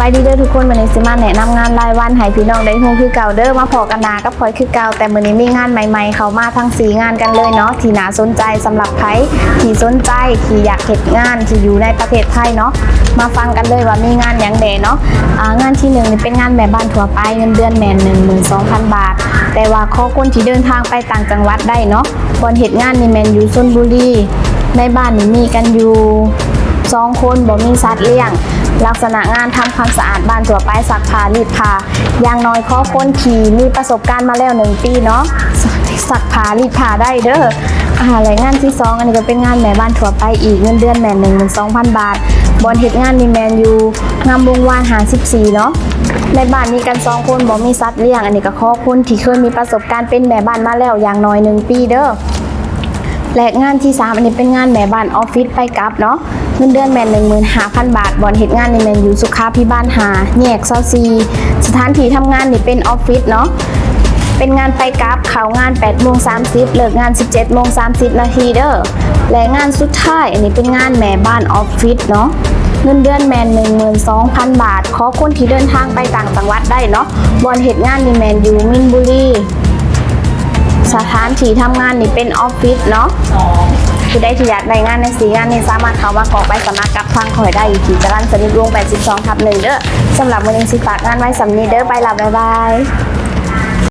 บายดีเด้อทุกคนวันนี้สิมาแนะนำงานรายวันให้พี่น้องได้ฮู้คือเก่าเด้อมาพอกันนากับพลอยคือเก่าแต่มื้อนี้มีงานใหม่ ๆ เข้ามาทั้งสีงานกันเลยเนาะที่น่าสนใจสำหรับใครที่สนใจที่อยากเฮ็ดงานที่อยู่ในประเทศไทยเนาะมาฟังกันเลยว่ามีงานหยังเดเนาะงานที่หนึ่งนี่เป็นงานแม่บ้านทั่วไปเงินเดือนแม่น12,000 บาท แต่ว่าขอคนที่เดินทางไปต่างจังหวัดได้เนาะบอนเฮ็ดงานนี่แม่นอยู่ชลบุรีในบ้านนี่มีกันอยู่ สองคนบ่มีสัตว์เลี้ยง ลักษณะงานทำความสะอาดบ้านทั่วไปซักผ้ารีดผ้าอย่างน้อยขอคนขี่มีประสบการณ์มาแล้วหนึ่งปีเนาะซักผ้ารีดผ้าได้เด้ออ่าและงานที่สองอันนี้ก็เป็นงานแม่บ้านทั่วไปอีกเงินเดือนแม่หนึ่งหมื่นสองพันบาท บอนเหตุงานนี่แมนยูงามวงวานหาสิบสี่เนาะในบ้านมีกันสองคนบ่มีสัตว์เลี้ยง อันนี้ก็ข้อคนที่เคยมีประสบการณ์เป็นแม่บ้านมาแล้วอย่างน้อยหนึ่งปีเด้อ และงานที่ 3 อันนี้เป็นงานแม่บ้านออฟฟิศไปกลับเนาะเงินเดือนแม่น15,000บาทบอนเหตุงานในแมนอยู่สุขาพิบาลหาแยกซอซีสถานที่ทำงานนี่เป็นออฟฟิศเนาะเป็นงานไปกลับเขางาน8โมง30 เลิกงาน 17โมง30 นาทีเด้อและงานสุดท้ายอันนี้เป็นงานแม่บ้านออฟฟิศเนาะเงินเดือนแมน12,000 บาท ขอคนที่เดินทางไปต่างจังหวัดได้เนาะบอนเหตุงานในแมนอยู่มินบุรี ทีทำงานนี่เป็นออฟฟิศเนาะผู้ใดที่อยากได้งานในสีงานนี่สามารถเข้ามากรอกใบสมัครกับทางคอยได้อยู่ที่จรัญสนิทวง 82ทับหนึ่งเด้อสำหรับวันนี้สิฝากงานไว้สำนีเด้อไปละบ๊ายบาย